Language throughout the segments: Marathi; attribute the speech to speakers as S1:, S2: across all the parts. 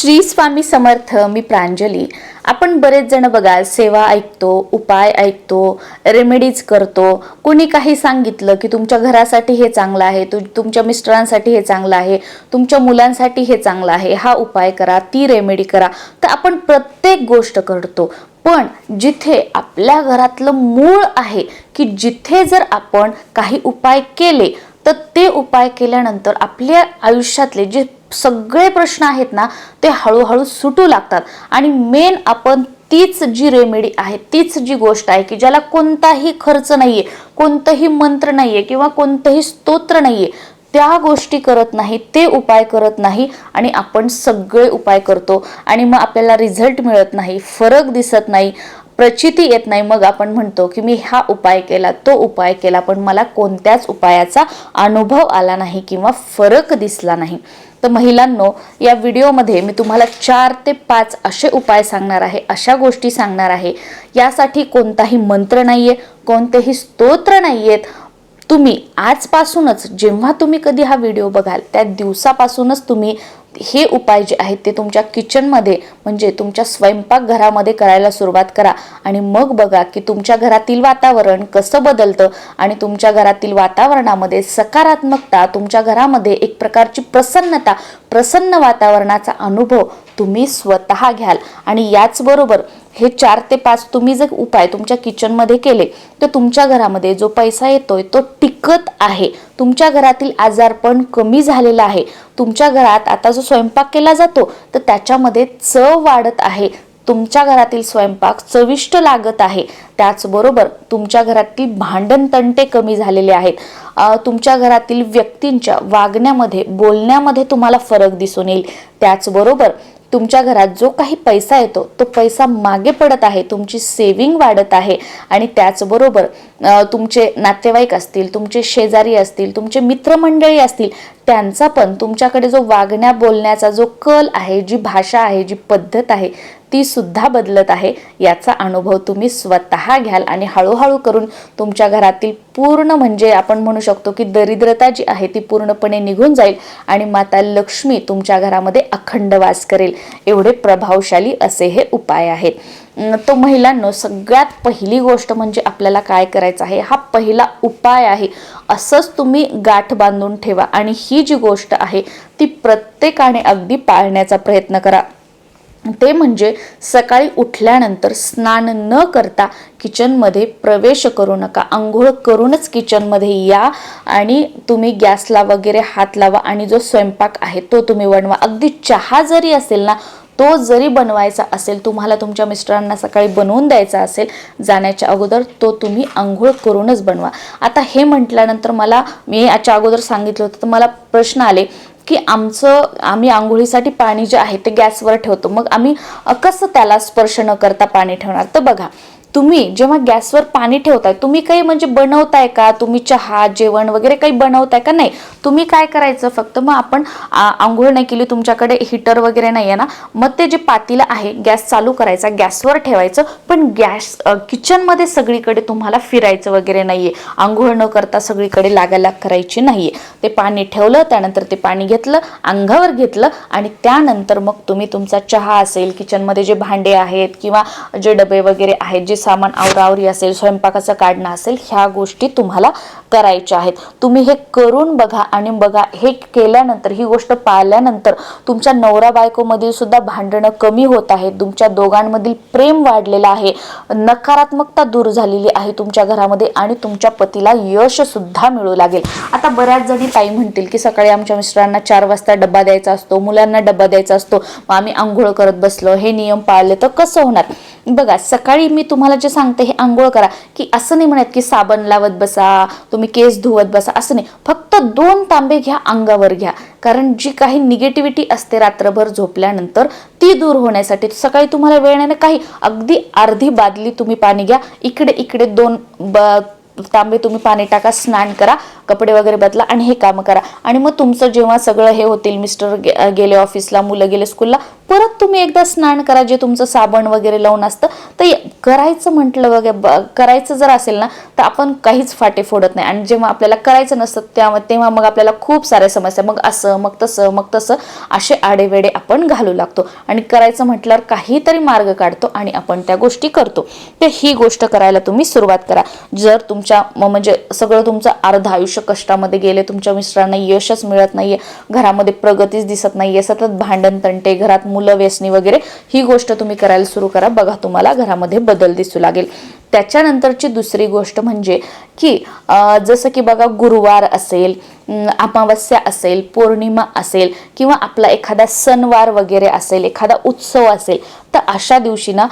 S1: श्री स्वामी समर्थ मी प्रांजली. आपण बरेच जण बघा सेवा ऐकतो उपाय ऐकतो रेमेडीज करतो. कोणी काही सांगितलं की तुमच्या घरासाठी हे चांगलं आहे तु तुमच्या मिस्टरांसाठी हे चांगलं आहे तुमच्या मुलांसाठी हे चांगलं आहे हा उपाय करा ती रेमेडी करा. तर आपण प्रत्येक गोष्ट करतो. पण जिथे आपल्या घरातलं मूळ आहे की जिथे जर आपण काही उपाय केले तर ते उपाय केल्यानंतर आपल्या आयुष्यातले जे सगळे प्रश्न आहेत ना ते हळूहळू सुटू लागतात. आणि मेन आपण तीच जी रेमेडी आहे तीच जी गोष्ट आहे की ज्याला कोणताही खर्च नाहीये कोणतंही मंत्र नाहीये किंवा कोणतंही स्तोत्र नाहीये त्या गोष्टी करत नाही ते उपाय करत नाही आणि आपण सगळे उपाय करतो. आणि मग आपल्याला रिझल्ट मिळत नाही फरक दिसत नाही प्रचिती येत नाही. मग आपण म्हणतो की मी हा उपाय केला तो उपाय केला पण मला कोणत्याच उपायाचा अनुभव आला नाही किंवा फरक दिसला नाही. तर महिलांनो या व्हिडिओमध्ये मी तुम्हाला चार ते पाच असे उपाय सांगणार आहे अशा गोष्टी सांगणार आहे. यासाठी कोणताही मंत्र नाहीये कोणतेही स्तोत्र नाही आहेत तुम्ही आजपासूनच जेव्हा तुम्ही कधी हा व्हिडिओ बघाल त्या दिवसापासूनच तुम्ही हे उपाय जे आहेत ते तुमच्या किचनमध्ये म्हणजे तुमच्या स्वयंपाकघरामध्ये करायला सुरुवात करा. आणि मग बघा की तुमच्या घरातील वातावरण कसं बदलतं आणि तुमच्या घरातील वातावरणामध्ये सकारात्मकता तुमच्या घरामध्ये एक प्रकारची प्रसन्नता प्रसन्न वातावरणाचा अनुभव तुम्ही स्वतः घ्याल. आणि याचबरोबर हे चार ते पाच तुम्ही जर उपाय तुमच्या किचनमध्ये केले तर तुमच्या घरामध्ये जो पैसा येतोय तो टिकत आहे. तुमच्या घरातील आजारपण कमी झालेला आहे. तुमच्या घरात आता जो स्वयंपाक केला जातो तर त्याच्यामध्ये चव वाढत आहे. तुमच्या घरातील स्वयंपाक चविष्ट लागत आहे. त्याचबरोबर तुमच्या घरातील भांडण तंटे कमी झालेले आहेत. तुमच्या घरातील व्यक्तींच्या वागण्यामध्ये बोलण्यामध्ये तुम्हाला फरक दिसून येईल. त्याचबरोबर तुमच्या घरात जो काही पैसा येतो तो पैसा मागे पडत आहे तुमची सेविंग वाढत आहे. आणि त्याचबरोबर तुमचे नातेवाईक असतील तुमचे शेजारी असतील तुमचे मित्रमंडळी असतील त्यांचा पण तुमच्याकडे जो वागण्या बोलण्याचा जो कल आहे जी भाषा आहे जी पद्धत आहे ती सुद्धा बदलत आहे. याचा अनुभव तुम्ही स्वतः घ्याल आणि हळूहळू करून तुमच्या घरातील पूर्ण म्हणजे आपण म्हणू शकतो की दरिद्रता जी आहे ती पूर्णपणे निघून जाईल आणि माता लक्ष्मी तुमच्या घरामध्ये अखंड वास करेल. एवढे प्रभावशाली असे हे उपाय आहेत. तो महिलांनो सगळ्यात पहिली गोष्ट म्हणजे आपल्याला काय करायचं आहे? हा पहिला उपाय आहे. असंच तुम्ही गाठ बांधून ठेवा आणि ही जी गोष्ट आहे ती प्रत्येकाने अगदी पाळण्याचा प्रयत्न करा. ते म्हणजे सकाळी उठल्यानंतर स्नान न करता किचनमध्ये प्रवेश करू नका. आंघोळ करूनच किचनमध्ये या आणि तुम्ही गॅसला वगैरे हात लावा आणि जो स्वयंपाक आहे तो तुम्ही बनवा. अगदी चहा जरी असेल ना तो जरी बनवायचा असेल तुम्हाला तुमच्या मिस्टरांना सकाळी बनवून द्यायचा असेल जाण्याच्या अगोदर तो तुम्ही आंघोळ करूनच बनवा. आता हे म्हटल्यानंतर मला मी याच्या अगोदर सांगितलं होतं तर मला प्रश्न आले की आमचं आम्ही आंघोळीसाठी पाणी जे आहे ते गॅसवर ठेवतो. मग आम्ही कसं त्याला स्पर्श न करता पाणी ठेवणार? तर बघा तुम्ही जेव्हा गॅसवर पाणी ठेवताय तुम्ही काही म्हणजे बनवताय का? तुम्ही चहा जेवण वगैरे काही बनवताय का? नाही. तुम्ही काय करायचं फक्त? मग आपण आंघोळ नाही केली तुमच्याकडे हिटर वगैरे नाही आहे ना? मग ते जे पातीला आहे गॅस चालू करायचा गॅसवर ठेवायचं पण गॅस किचनमध्ये सगळीकडे तुम्हाला फिरायचं वगैरे नाहीये. आंघोळ न करता सगळीकडे लागायला करायची नाहीये. ते पाणी ठेवलं त्यानंतर ते पाणी घेतलं अंगावर घेतलं आणि त्यानंतर मग तुम्ही तुमचा चहा असेल किचनमध्ये जे भांडे आहेत किंवा जे डबे वगैरे आहेत जे सामान आवरावरी असेल स्वयंपाकाचं काढणं असेल ह्या गोष्टी तुम्हाला करायच्या आहेत. तुम्ही हे करून बघा आणि बघा हे केल्यानंतर ही गोष्ट पाळल्यानंतर तुमच्या नवरा बायकोमधील सुद्धा भांडणं कमी होत आहेत. तुमच्या दोघांमधील प्रेम वाढलेलं आहे. नकारात्मकता दूर झालेली आहे तुमच्या घरामध्ये आणि तुमच्या पतीला यश सुद्धा मिळू लागेल. आता बऱ्याच जणी ताई म्हणतील की सकाळी आमच्या मिस्टरांना चार वाजता डब्बा द्यायचा असतो मुलांना डब्बा द्यायचा असतो. मग आम्ही आंघोळ करत बसलो. हे नियम पाळले तर कसं होणार? बघा सकाळी मी तुम्हाला जे सांगते हे आंघोळ करा. की असं नाही म्हणत की साबण लावत बसा तुम्ही केस धुवत बसा असं नाही. फक्त दोन तांबे घ्या अंगावर घ्या. कारण जी काही निगेटिव्हिटी असते रात्रभर झोपल्यानंतर ती दूर होण्यासाठी सकाळी तुम्हाला वेळ नाही काही. अगदी अर्धी बादली तुम्ही पाणी घ्या. इकडे इकडे दोन ब तांबे तुम्ही पाणी टाका स्नान करा कपडे वगैरे बदला आणि हे कामं करा. आणि मग तुमचं जेव्हा सगळं हे होतील मिस्टर गे- गेले ऑफिसला मुलं गेले स्कूलला परत तुम्ही एकदा स्नान करा जे तुमचं साबण वगैरे लावून असतं तर करायचं म्हटलं वगैरे ब- करायचं जर असेल ना तर आपण काहीच फाटे फोडत नाही. आणि जेव्हा आपल्याला करायचं नसतं त्या तेव्हा मग आपल्याला खूप साऱ्या समस्या. मग असं मग तसं मग तसं असे आडेवेडे आपण घालू लागतो. आणि करायचं म्हटल्यावर काहीतरी मार्ग काढतो आणि आपण त्या गोष्टी करतो. तर ही गोष्ट करायला तुम्ही सुरुवात करा. जर तुमच्या म्हणजे सगळं तुमचं अर्ध आयुष्य कष्टामध्ये गेले तुमच्या मिस्टरांना यशच मिळत नाहीये घरामध्ये प्रगतीच दिसत नाहीये सतत भांडण तंटे घरात मुलं व्यसनी वगैरे ही गोष्ट तुम्ही करायला सुरू करा. बघा तुम्हाला घरामध्ये बदल दिसू लागेल. त्याच्यानंतरची दुसरी गोष्ट म्हणजे की जसं की बघा गुरुवार असेल अमावस्या असेल पौर्णिमा असेल किंवा आपला एखादा सणवार वगैरे असेल एखादा उत्सव असेल तर अशा दिवशी ना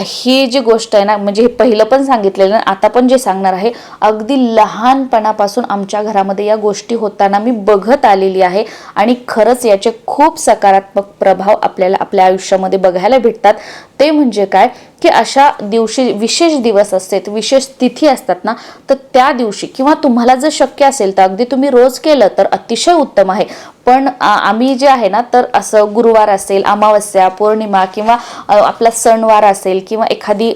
S1: हे ही जी गोष्ट आहे ना म्हणजे हे पहिलं पण सांगितलेलं आता पण जे सांगणार आहे अगदी लहानपणापासून आमच्या घरामध्ये या गोष्टी होताना मी बघत आलेली आहे आणि खरंच याचे खूप सकारात्मक प्रभाव आपल्याला आपल्या आयुष्यामध्ये बघायला भेटतात. ते म्हणजे काय? की अशा दिवशी विशेष दिवस असतात विशेष तिथी असतात ना तर त्या दिवशी किंवा तुम्हाला जर शक्य असेल तर अगदी तुम्ही रोज केलं तर अतिशय उत्तम आहे. पण आम्ही जे आहे ना तर असं गुरुवार असेल अमावस्या पौर्णिमा किंवा आपला सणवार असेल किंवा एखादी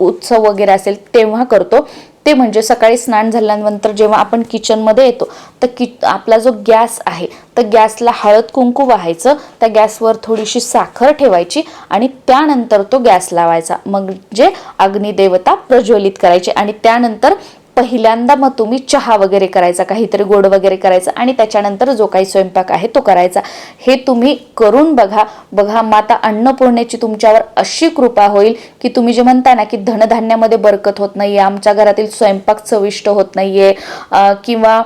S1: उत्सव वगैरे असेल तेव्हा करतो. ते म्हणजे सकाळी स्नान झाल्यानंतर जेव्हा आपण किचनमध्ये येतो तर कि आपला जो गॅस आहे तर गॅसला हळद कुंकू व्हायचं. त्या गॅसवर थोडीशी साखर ठेवायची आणि त्यानंतर तो गॅस लावायचा. मग जे अग्निदेवता प्रज्वलित करायची आणि त्यानंतर पहिल्यांदा मग तुम्ही चहा वगैरे करायचा काहीतरी गोड वगैरे करायचा आणि त्याच्यानंतर जो काही स्वयंपाक आहे तो करायचा. हे तुम्ही करून बघा. बघा माता अन्नपूर्णेची तुमच्यावर अशी कृपा होईल की तुम्ही जे म्हणता ना की धनधान्यामध्ये बरकत होत नाहीये आमच्या घरातील स्वयंपाक चविष्ट होत नाहीये आहे किंवा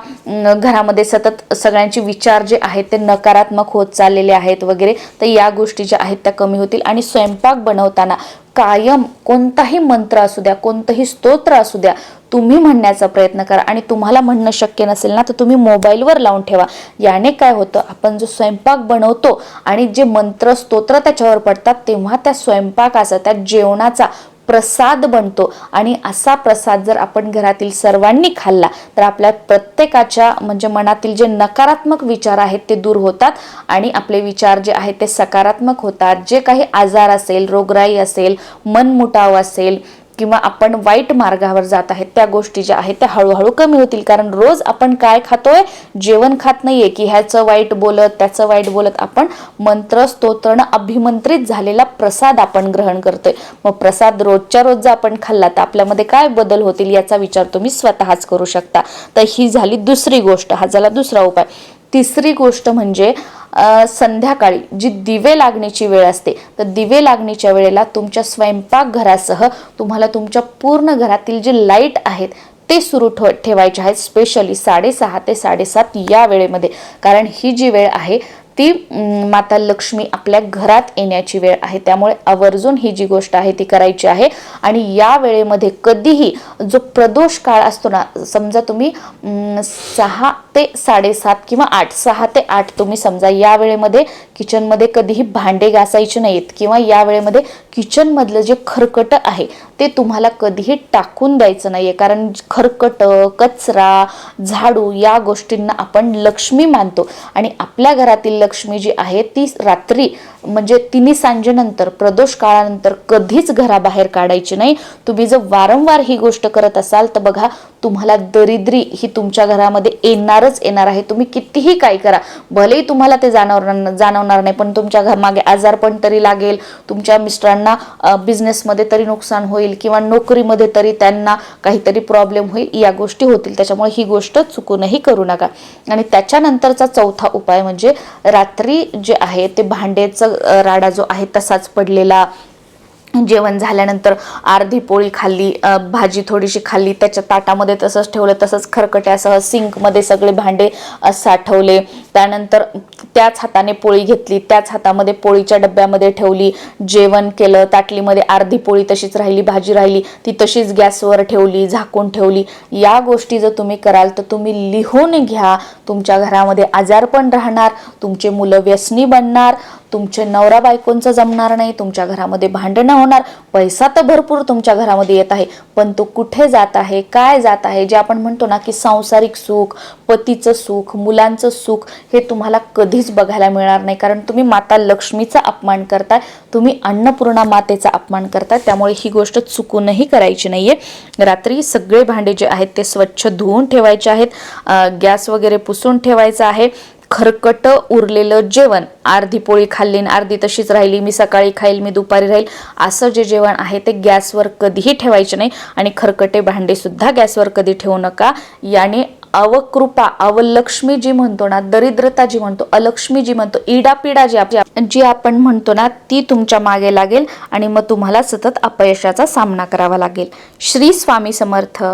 S1: घरामध्ये सतत सगळ्यांचे विचार जे आहेत ते नकारात्मक होत चाललेले आहेत वगैरे तर या गोष्टी ज्या आहेत त्या कमी होतील. आणि स्वयंपाक बनवताना कायम कोणताही मंत्र असू द्या कोणतंही स्तोत्र असू द्या तुम्ही म्हणण्याचा प्रयत्न करा. आणि तुम्हाला म्हणणं शक्य नसेल ना तर तुम्ही मोबाईलवर लावून ठेवा. याने काय होतं आपण जो स्वयंपाक बनवतो आणि जे मंत्र स्तोत्र त्याच्यावर पडतात तेव्हा त्या स्वयंपाकाचा त्या जेवणाचा प्रसाद बनतो. आणि असा प्रसाद जर आपण घरातील सर्वांनी खाल्ला तर आपल्या प्रत्येकाच्या म्हणजे मनातील जे नकारात्मक विचार आहेत ते दूर होतात. आणि आपले विचार जे आहेत ते सकारात्मक होतात. जे काही आजार असेल रोगराई असेल मनमुटाव असेल किंवा आपण वाईट मार्गावर जात आहेत त्या गोष्टी ज्या आहेत त्या हळूहळू कमी होतील. कारण रोज आपण काय खातोय? जेवण खात नाहीये की ह्याचं वाईट बोलत त्याचं वाईट बोलत आपण मंत्र स्तोत्रण अभिमंत्रित झालेला प्रसाद आपण ग्रहण करतोय. मग प्रसाद रोजच्या रोज जर आपण खाल्ला तर आपल्यामध्ये काय बदल होतील याचा विचार तुम्ही स्वतःच करू शकता. तर ही झाली दुसरी गोष्ट. हा झाला दुसरा उपाय. तिसरी गोष्ट म्हणजे संध्याकाळी जी दिवे लागण्याची वेळ असते तर दिवे लागण्याच्या वेळेला तुमच्या स्वयंपाकघरासह तुम्हाला तुमच्या पूर्ण घरातील जे लाइट आहेत ते सुरू ठेव ठेवायचे आहेत स्पेशली साडेसहा ते साडेसात या वेळेमध्ये. कारण ही जी वेळ आहे ती माता लक्ष्मी आपल्या घरात येण्याची वेळ आहे. त्यामुळे आवर्जून ही जी गोष्ट आहे ती करायची आहे. आणि या वेळेमध्ये कधीही जो प्रदोष काळ असतो ना समजा तुम्ही सहा ते साडेसात किंवा आठ सहा ते आठ तुम्ही समजा या वेळेमध्ये किचनमध्ये कधीही भांडे घासायचे नाहीत किंवा या वेळेमध्ये किचनमधलं जे खरकट आहे ते तुम्हाला कधीही टाकून द्यायचं नाहीये. कारण खरकट कचरा झाडू या गोष्टींना आपण लक्ष्मी मानतो. आणि आपल्या घरातील लक्ष्मी जी आहे ती रात्री म्हणजे तिन्ही सांजेनंतर प्रदोष काळानंतर कधीच घराबाहेर काढायची नाही. तुम्ही जर वारंवार ही गोष्ट करत असाल तर बघा तुम्हाला दरिद्री ही तुमच्या घरामध्ये येणारच येणार आहे. तुम्ही कितीही काय करा भलेही तुम्हाला ते जाणवणार जाणवणार नाही पण तुमच्या घ- मागे आजारपण तरी लागेल. तुमच्या मिस्टरांना बिझनेसमध्ये तरी नुकसान होईल किंवा नोकरीमध्ये तरी त्यांना काहीतरी प्रॉब्लेम होईल या गोष्टी होतील. त्याच्यामुळे ही गोष्ट चुकूनही करू नका. आणि त्याच्यानंतरचा चौथा उपाय म्हणजे रात्री जे आहे ते भांड्याचं राडा जो आहे तसाच पडलेला. जेवण झाल्यानंतर अर्धी पोळी खाल्ली भाजी थोडीशी खाल्ली त्याच्या ताटामध्ये तसंच ठेवलं तसंच खरकट्यासह सिंकमध्ये सगळे भांडे साठवले. त्यानंतर त्याच हाताने पोळी घेतली त्याच हातामध्ये पोळीच्या डब्यामध्ये ठेवली जेवण केलं ताटलीमध्ये अर्धी पोळी तशीच राहिली भाजी राहिली ती तशीच गॅसवर ठेवली झाकून ठेवली. या गोष्टी जर तुम्ही कराल तर तुम्ही लिहून घ्या तुमच्या घरामध्ये आजारपण राहणार तुमचे मुलं व्यसनी बनणार तुमचे नवरा बायकोंचं जमणार नाही तुमच्या घरामध्ये भांडणं होणार पैसा तर भरपूर तुमच्या घरामध्ये येत आहे पण तो कुठे जात आहे काय जात आहे जे आपण म्हणतो ना की सांसारिक सुख पतीचं सुख मुलांचं सुख हे तुम्हाला कधीच बघायला मिळणार नाही कारण तुम्ही माता लक्ष्मीचा अपमान करताय तुम्ही अन्नपूर्णा मातेचा अपमान करताय त्यामुळे ही गोष्ट चुकूनही करायची नाहीये. रात्री सगळे भांडे जे आहेत ते स्वच्छ धुवून ठेवायचे आहेत. गॅस वगैरे पुसून ठेवायचं आहे. खरकट उरलेलं जेवण. अर्धी पोळी खाल्ली अर्धी तशीच राहिली. मी सकाळी खाईल मी दुपारी राहील. असं जे जेवण आहे ते गॅसवर कधीही ठेवायचे नाही आणि खरकटे भांडे सुद्धा गॅसवर कधी ठेवू नका. याने अवकृपा अवलक्ष्मी जी म्हणतो ना दरिद्रता जी म्हणतो अलक्ष्मी जी म्हणतो इडापिडा जी जी आपण म्हणतो ना ती तुमच्या मागे लागेल आणि मग तुम्हाला सतत अपयशाचा सामना करावा लागेल. श्री स्वामी समर्थ.